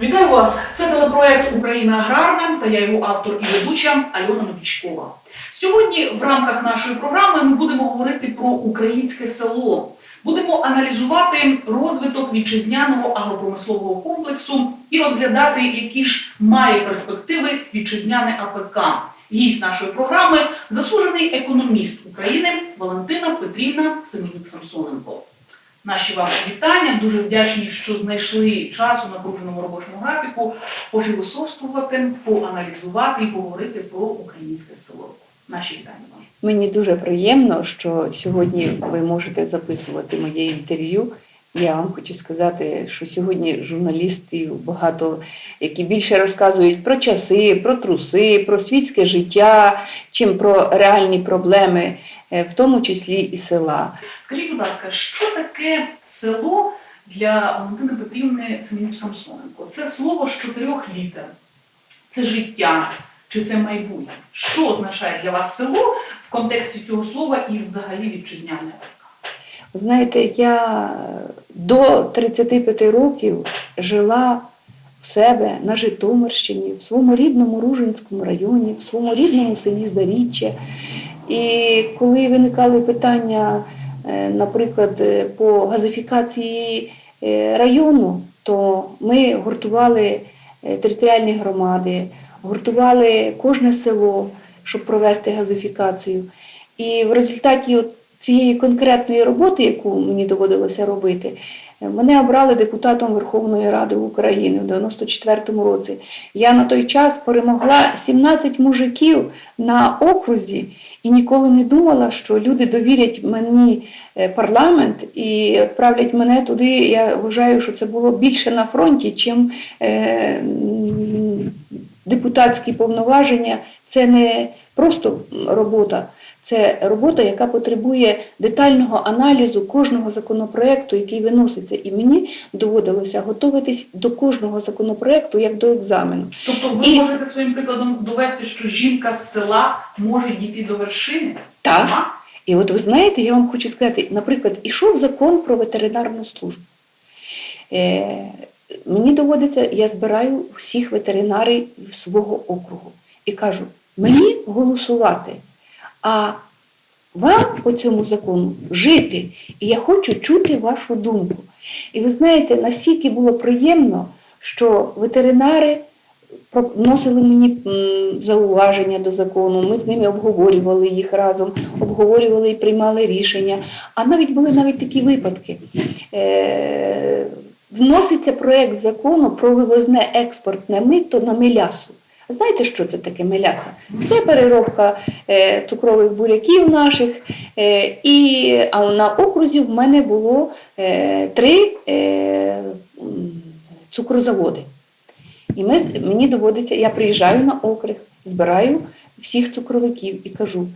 Вітаю вас! Це телепроект Україна аграрна та я його автор і ведуча Альона Новічкова. Сьогодні в рамках нашої програми ми будемо говорити про українське село. Будемо аналізувати розвиток вітчизняного агропромислового комплексу і розглядати, які ж має перспективи вітчизняне АПК. Гість нашої програми заслужений економіст України Валентина Петрівна Семенюк Самсоненко. Наші вам вітання. Дуже вдячні, що знайшли час у напруженому робочому графіку пофілософствувати, поаналізувати і поговорити про українське село. Наші вітання вам. Мені дуже приємно, що сьогодні ви можете записувати моє інтерв'ю. Я вам хочу сказати, що сьогодні журналістів багато, які більше розказують про часи, про труси, про світське життя, чим про реальні проблеми, в тому числі і села. Скажіть, будь ласка, що таке село для Валентини Петрівни Семенюк Самсоненко? Це слово з чотирьох літер. Це життя чи це майбутнє? Що означає для вас село в контексті цього слова і взагалі вітчизняне? Ви Знаєте, я до 35 років жила в себе на Житомирщині, в своєму рідному Ружинському районі, в своєму рідному селі Заріччя. І коли виникали питання, е, наприклад, е, по газифікації е, району, то ми гуртували територіальні громади, гуртували кожне село, щоб провести газифікацію. І в результаті цієї конкретної роботи, яку мені доводилося робити, мене обрали депутатом Верховної Ради України в 94-му році. Я на той час перемогла 17 мужиків на окрузі і ніколи не думала, що люди довірять мені е, парламент і відправлять мене туди. Я вважаю, що це було більше на фронті, чим е, депутатські повноваження. Це не просто робота. Це робота, яка потребує детального аналізу кожного законопроекту, який виноситься. І мені доводилося готуватись до кожного законопроекту як до екзамену. Тобто ви І- можете своїм прикладом довести, що жінка з села може дійти до вершини? Так. Сама? І от ви знаєте, я вам хочу сказати, наприклад, ішов закон про ветеринарну службу. Е, мені доводиться, я збираю всіх ветеринарів свого округу і кажу, мені голосувати, а вам по цьому закону жити, і я хочу чути вашу думку. І ви знаєте, настільки було приємно, що ветеринари вносили мені зауваження до закону, ми з ними обговорювали їх разом, обговорювали і приймали рішення. А навіть були навіть такі випадки. Е, вноситься проєкт закону про вивозне експортне мито на мелясу. Знаєте, що це таке меляса? Це переробка е, цукрових буряків наших. Е, і, а на окрузі в мене було е, три цукрозаводи. І ми, мені доводиться, я приїжджаю на округ, збираю всіх цукровиків і кажу,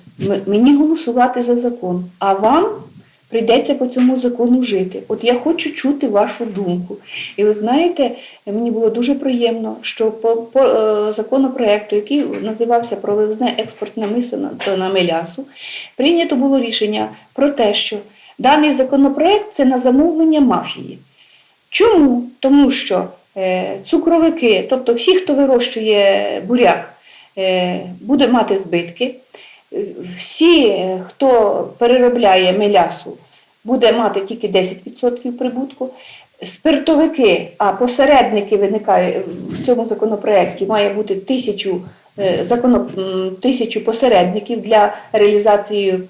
мені голосувати за закон, а вам прийдеться по цьому закону жити. От я хочу чути вашу думку. І ви знаєте, мені було дуже приємно, що по, по е, законопроекту, який називався про експортне мисо на, на мелясу, прийнято було рішення про те, що даний законопроект це на замовлення мафії. Чому? Тому що е, цукровики, тобто всі, хто вирощує буряк, е, буде мати збитки. Е, Всі, е, хто переробляє мелясу, буде мати тільки 10% прибутку. Спиртовики, а посередники виникає в цьому законопроекті, має бути тисячу, законоп... тисячу посередників для реалізації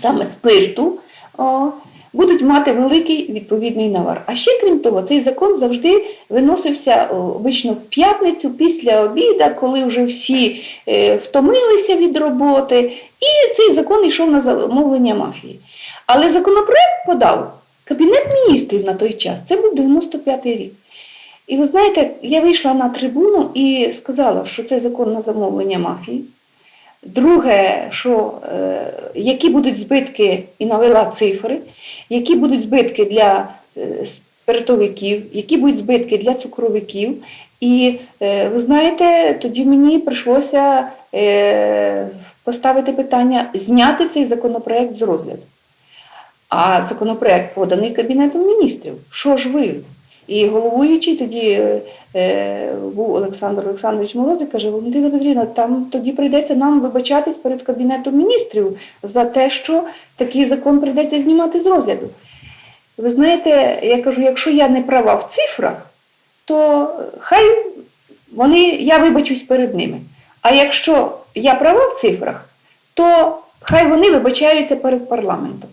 саме спирту. Будуть мати великий відповідний навар. А ще крім того, цей закон завжди виносився обично в п'ятницю після обіда, коли вже всі е, втомилися від роботи, і цей закон йшов на замовлення мафії. Але законопроект подав Кабінет міністрів на той час, це був 95-й рік. І ви знаєте, я вийшла на трибуну і сказала, що це закон на замовлення мафії. Друге, що е, які будуть збитки, і навела цифри, які будуть збитки для е, спиртовиків, які будуть збитки для цукровиків. І е, ви знаєте, тоді мені прийшлося е, поставити питання зняти цей законопроект з розгляду. А законопроект поданий Кабінетом міністрів. Що ж ви? І головуючий тоді е, був Олександр Олександрович Мороз каже, Валентина Петрівна, там тоді прийдеться нам вибачатись перед Кабінетом міністрів за те, що такий закон прийдеться знімати з розгляду. Ви знаєте, я кажу, якщо я не права в цифрах, то хай вони, я вибачусь перед ними. А якщо я права в цифрах, то хай вони вибачаються перед парламентом.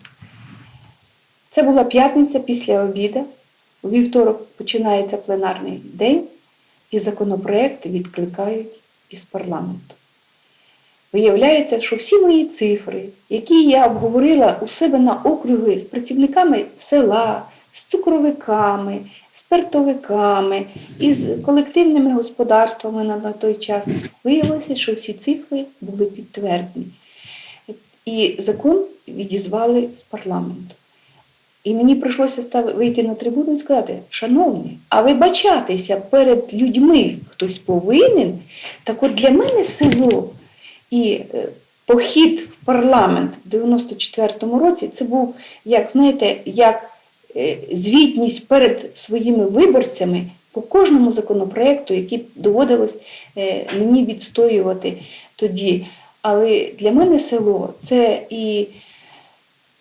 Це була п'ятниця після обіду. У вівторок починається пленарний день, і законопроект відкликають із парламенту. Виявляється, що всі мої цифри, які я обговорила у себе на округи з працівниками села, з цукровиками, спиртовиками, із колективними господарствами на той час, виявилося, що всі цифри були підтверджені. І закон відізвали з парламенту. І мені прийшлося став- вийти на трибуну і сказати, шановні, а вибачатися перед людьми хтось повинен. Так от для мене село і е, похід в парламент в 94-му році це був, як знаєте, як е, звітність перед своїми виборцями по кожному законопроекту, який доводилось е, мені відстоювати тоді. Але для мене село це і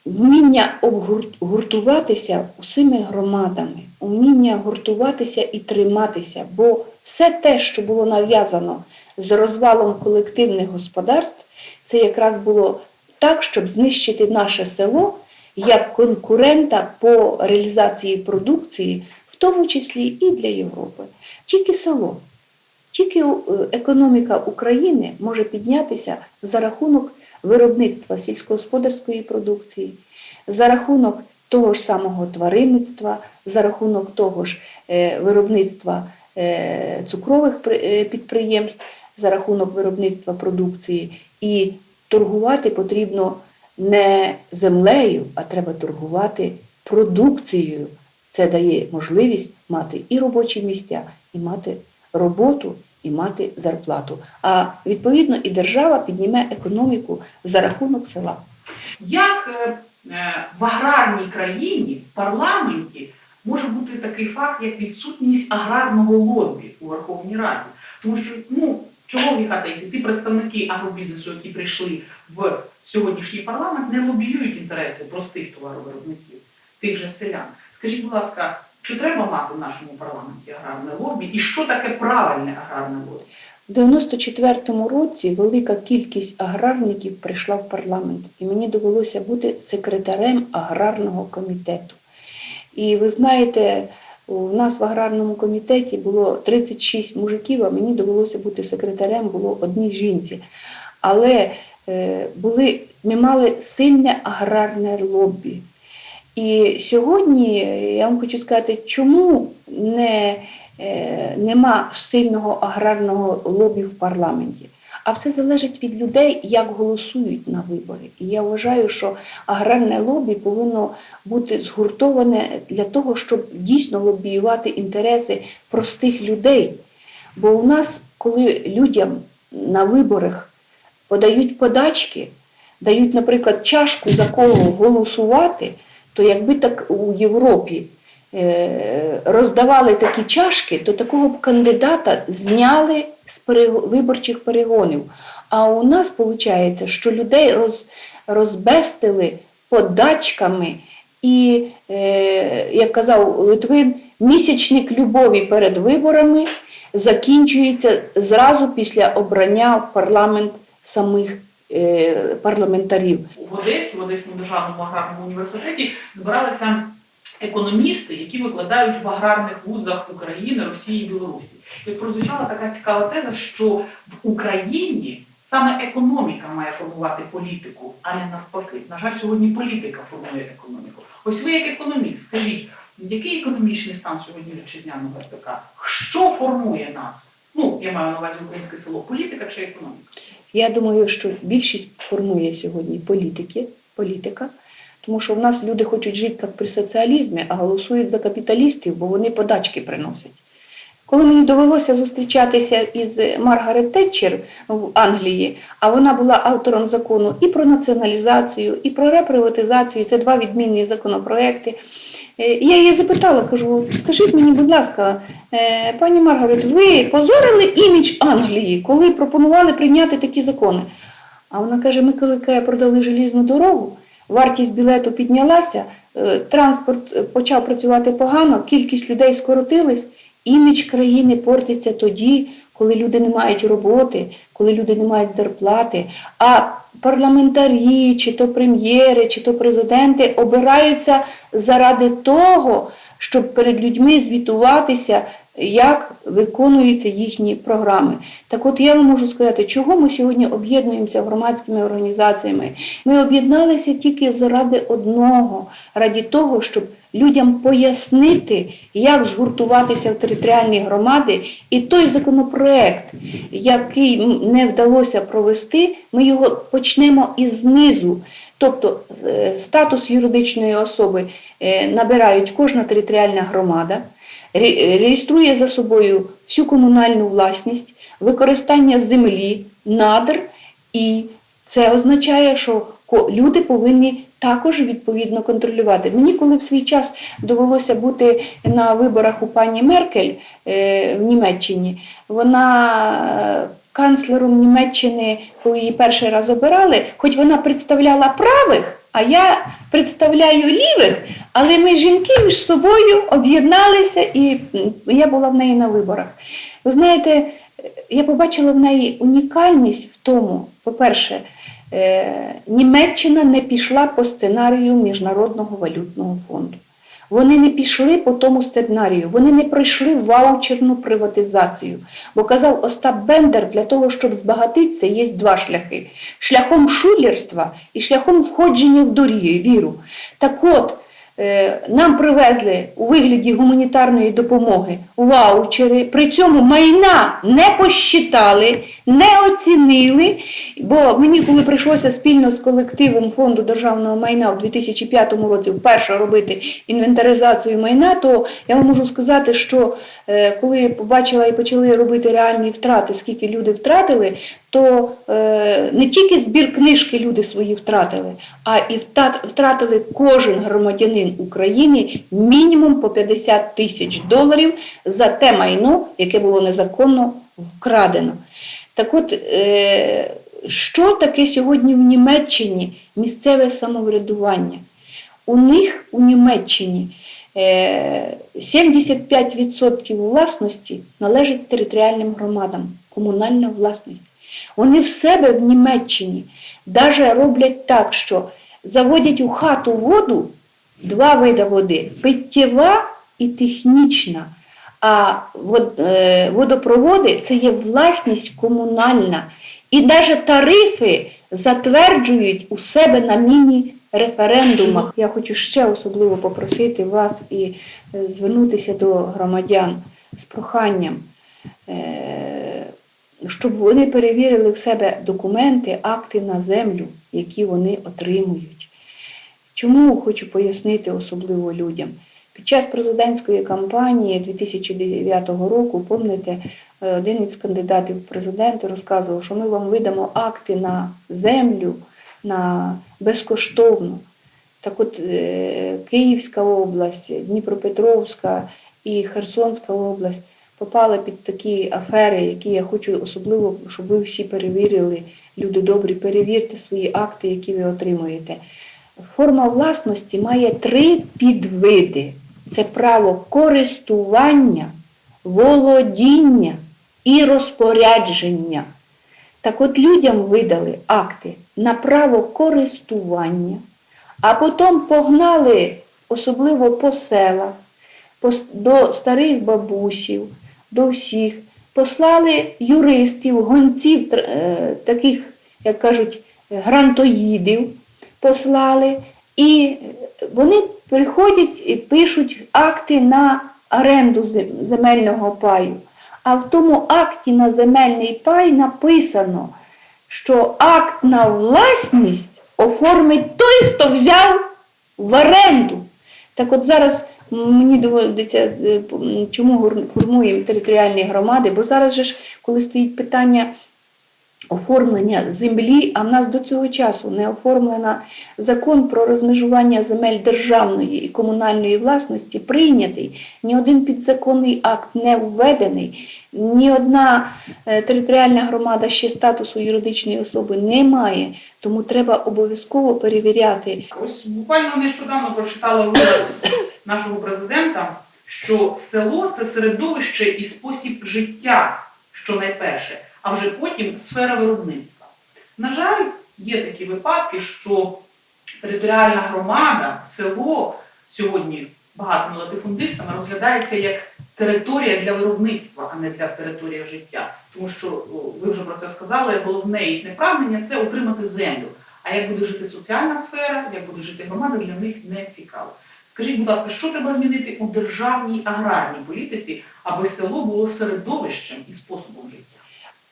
вміння обгуртуватися усіми громадами, уміння гуртуватися і триматися, бо все те, що було нав'язано з розвалом колективних господарств, це якраз було так, щоб знищити наше село як конкурента по реалізації продукції, в тому числі і для Європи. Тільки село. Тільки е, економіка України може піднятися за рахунок виробництва сільськогосподарської продукції, за рахунок того ж самого тваринництва, за рахунок того ж е, виробництва е, цукрових підприємств, за рахунок виробництва продукції. І торгувати потрібно не землею, а треба торгувати продукцією. Це дає можливість мати і робочі місця, і мати роботу, і мати зарплату. А відповідно і держава підніме економіку за рахунок села. Як е, е, в аграрній країні, в парламенті, може бути такий факт, як відсутність аграрного лобі у Верховній Раді? Тому що, ну, чого гріха таїти? Ті представники агробізнесу, які прийшли в сьогоднішній парламент, не лобіюють інтереси простих товаровиробників, тих же селян. Скажіть, будь ласка, чи треба мати в нашому парламенті аграрне лобі? І що таке правильне аграрне лобі? У 94-му році велика кількість аграрників прийшла в парламент, і мені довелося бути секретарем аграрного комітету. І ви знаєте, у нас в аграрному комітеті було 36 мужиків, а мені довелося бути секретарем, було одній жінці. Але е, були, ми мали сильне аграрне лобі. І сьогодні е, я вам хочу сказати, чому не, е, нема сильного аграрного лобі в парламенті. А все залежить від людей, як голосують на вибори. І я вважаю, що аграрне лобі повинно бути згуртоване для того, щоб дійсно лобіювати інтереси простих людей. Бо у нас, коли людям на виборах подають подачки, дають, наприклад, чашку за кого голосувати, то якби так у Європі е, роздавали такі чашки, то такого б кандидата зняли з виборчих перегонів. А у нас виходить, що людей роз, розбестили подачками, і, е, як казав Литвин, місячник любові перед виборами закінчується зразу після обрання в парламент самих парламентарів. в Одесі, в Одеському державному аграрному університеті збиралися економісти, які викладають в аграрних вузах України, Росії і Білорусі. І прозвучала така цікава теза, що в Україні саме економіка має формувати політику, а не навпаки. На жаль, сьогодні політика формує економіку. Ось ви як економіст, скажіть, який економічний стан сьогодні вітчизняного РПК? Що формує нас? Ну, я маю на увазі українське село, політика чи економіка? Я думаю, що більшість формує сьогодні політики, політика, тому що в нас люди хочуть жити як при соціалізмі, а голосують за капіталістів, бо вони подачки приносять. Коли мені довелося зустрічатися із Маргарет Тетчер в Англії, а вона була автором закону і про націоналізацію, і про реприватизацію, це два відмінні законопроекти. Е, Я її запитала, кажу, скажіть мені, будь ласка, пані Маргарет, ви позорили імідж Англії, коли пропонували прийняти такі закони? А вона каже: ми коли продали желізну дорогу, вартість білету піднялася, е, транспорт е, почав працювати погано, кількість людей скоротилась, імідж країни портиться тоді, коли люди не мають роботи, коли люди не мають зарплати. А парламентарі, чи то прем'єри, чи то президенти обираються заради того, щоб перед людьми звітуватися, як виконуються їхні програми. Так от я вам можу сказати, чого ми сьогодні об'єднуємося громадськими організаціями. Ми об'єдналися тільки заради одного, раді того, щоб людям пояснити, як згуртуватися в територіальні громади, і той законопроект, який не вдалося провести, ми його почнемо із знизу. Тобто е, статус юридичної особи е, набирають кожна територіальна громада, реєструє за собою всю комунальну власність, використання землі, надр, і це означає, що люди повинні також відповідно контролювати. Мені, коли в свій час довелося бути на виборах у пані Меркель е, в Німеччині, вона е, канцлером Німеччини, коли її перший раз обирали, хоч вона представляла правих, а я представляю лівих, але ми жінки між собою об'єдналися, і я була в неї на виборах. Ви знаєте, я побачила в неї унікальність в тому, по-перше, е, Німеччина не пішла по сценарію Міжнародного валютного фонду. Вони не пішли по тому сценарію, вони не пройшли ваучерну приватизацію. Бо казав Остап Бендер, для того, щоб збагатитися, є два шляхи: шляхом шулерства і шляхом входження в дорі, віру. Так от, нам привезли у вигляді гуманітарної допомоги ваучери, при цьому майна не посчитали, не оцінили. Бо мені, коли прийшлося спільно з колективом фонду державного майна у 2005 році вперше робити інвентаризацію майна, то я вам можу сказати, що е, коли побачила і почали робити реальні втрати, скільки люди втратили, то е, не тільки збір книжки люди свої втратили, а і втратили кожен громадянин України мінімум по 50 тисяч доларів за те майно, яке було незаконно вкрадено. Так от, е, що таке сьогодні в Німеччині місцеве самоврядування? У них у Німеччині е, 75% власності належить територіальним громадам, комунальна власність. Вони в себе в Німеччині навіть роблять так, що заводять у хату воду два види води питтєва і технічна. А е, водопроводи це є власність комунальна. І навіть тарифи затверджують у себе на міні-референдумах. Я хочу ще особливо попросити вас і е, звернутися до громадян з проханням, е, щоб вони перевірили в себе документи, акти на землю, які вони отримують. Чому хочу пояснити особливо людям? Під час президентської кампанії 2009 року, пам'ятаєте, е, один із кандидатів в президенти розказував, що ми вам видамо акти на землю на безкоштовно. Так от е, Київська область, Дніпропетровська і Херсонська область попали під такі афери, які я хочу особливо, щоб ви всі перевірили. Люди добрі, перевірте свої акти, які ви отримуєте. Форма власності має три підвиди: це право користування, володіння і розпорядження. Так от людям видали акти на право користування, а потім погнали, особливо по селах, до старих бабусів, до всіх, послали юристів, гонців, е, таких, як кажуть, грантоїдів, послали, і вони приходять і пишуть акти на оренду земельного паю. А в тому акті на земельний пай написано, що акт на власність оформить той, хто взяв в оренду. Так от зараз мені доводиться, е, чому формуємо територіальні громади, бо зараз же ж, коли стоїть питання оформлення землі, а в нас до цього часу не оформлена закон про розмежування земель державної і комунальної власності, прийнятий, ні один підзаконний акт не введений, ні одна е, територіальна громада ще статусу юридичної особи не має, тому треба обов'язково перевіряти. Ось буквально нещодавно прочитала вираз нашого президента, що село це середовище і спосіб життя, що найперше, а вже потім сфера виробництва. На жаль, є такі випадки, що територіальна громада, село сьогодні багатими латифундистами розглядається як територія для виробництва, а не для території життя. Тому що ви вже про це сказали. Головне їхнє прагнення це отримати землю. А як буде жити соціальна сфера, як буде жити громада, для них не цікаво. Скажіть, будь ласка, що треба змінити у державній аграрній політиці, аби село було середовищем і способом життя?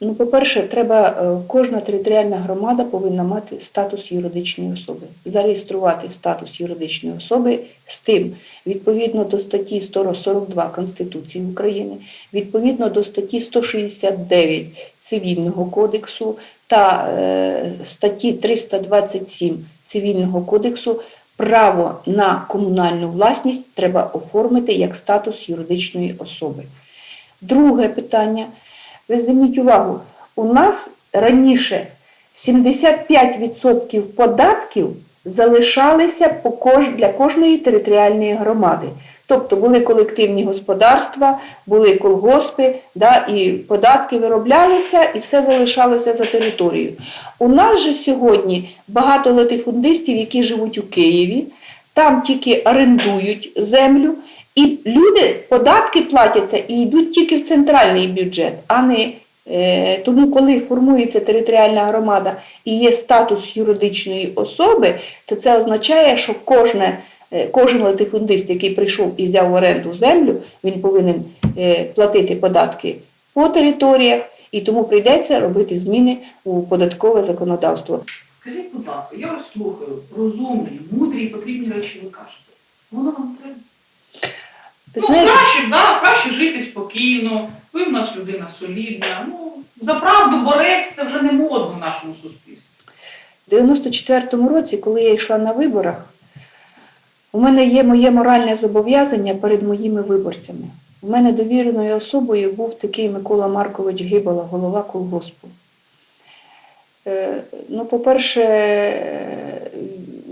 Ну, по-перше, треба е, кожна територіальна громада повинна мати статус юридичної особи, зареєструвати статус юридичної особи з тим, відповідно до статті 142 Конституції України, відповідно до статті 169 Цивільного кодексу та е, статті 327 Цивільного кодексу. Право на комунальну власність треба оформити як статус юридичної особи. Друге питання. Ви зверніть увагу, у нас раніше 75% податків залишалися для кожної територіальної громади. Тобто були колективні господарства, були колгоспи, да, і податки вироблялися, і все залишалося за територією. У нас же сьогодні багато латифундистів, які живуть у Києві, там тільки орендують землю, і люди податки платяться і йдуть тільки в центральний бюджет, а не е, тому, коли формується територіальна громада і є статус юридичної особи, то це означає, що кожне, е, кожен латифундист, який прийшов і взяв в оренду землю, він повинен е, платити податки по територіях, і тому прийдеться робити зміни у податкове законодавство. Скажіть, будь ласка, я вас слухаю, розумні, мудрі і потрібні речі ви кажете. Воно вам треба. Ви ну, знаєте, краще, да, краще жити спокійно, ви в нас людина солідна. Ну, за правду борець це вже не модно в нашому суспільстві. В 94-му році, коли я йшла на виборах, у мене є моє моральне зобов'язання перед моїми виборцями. У мене довіреною особою був такий Микола Маркович Гибола, голова колгоспу. Е, Ну, по-перше,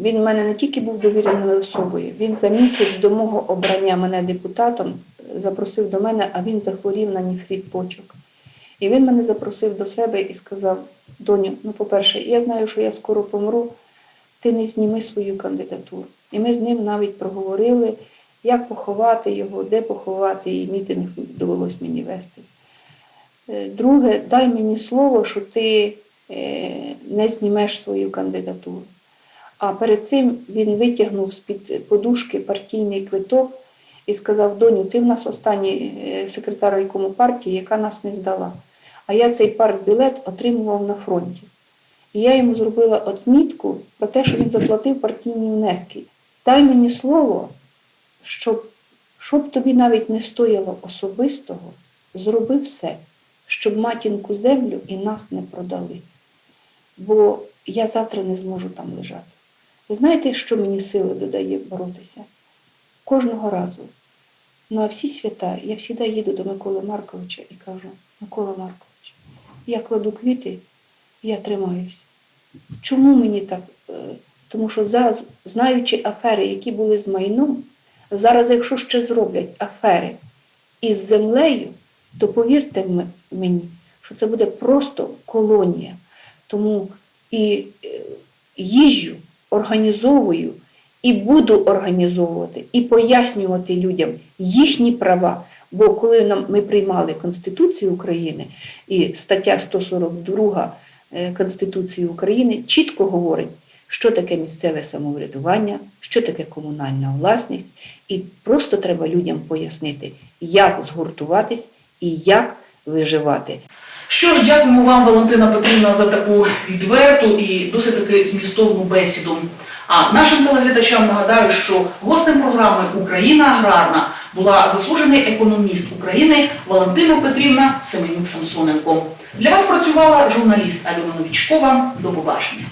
він в мене не тільки був довіреною особою, він за місяць до мого обрання мене депутатом запросив до мене, а він захворів на ніфрит почок. І він мене запросив до себе і сказав: Доню, ну, по-перше, я знаю, що я скоро помру, ти не зніми свою кандидатуру. І ми з ним навіть проговорили, як поховати його, де поховати, і мітинг довелось мені вести. Е, Друге, дай мені слово, що ти е, не знімеш свою кандидатуру. А перед цим він витягнув з-під подушки партійний квиток і сказав: Доню, ти в нас останній е, секретар райкому партії, яка нас не здала. А я цей партбілет отримував на фронті. І я йому зробила отмітку про те, що він заплатив партійні внески. Дай мені слово, щоб, щоб тобі навіть не стояло особистого, зроби все, щоб матінку землю і нас не продали. Бо я завтра не зможу там лежати. Ви знаєте, що мені сили додає боротися? Кожного разу. Ну а всі свята, я завжди їду до Миколи Марковича і кажу, Микола Маркович, я кладу квіти, я тримаюсь. Чому мені так? Е, Тому що зараз, знаючи афери, які були з майном, зараз, якщо ще зроблять афери із землею, то повірте мені, що це буде просто колонія. Тому і е, їжджу, організовую, і буду організовувати, і пояснювати людям їхні права. Бо коли нам ми приймали Конституцію України і стаття 142 е, Конституції України чітко говорить, що таке місцеве самоврядування, що таке комунальна власність, і просто треба людям пояснити, як згуртуватись і як виживати. Що ж, дякуємо вам, Валентина Петрівна, за таку відверту і досить таки змістовну бесіду. А нашим телеглядачам нагадаю, що гостем програми Україна аграрна була заслужений економіст України Валентина Петрівна Семенюк Самсоненко. Для вас працювала журналіст Альона Новічкова. До побачення.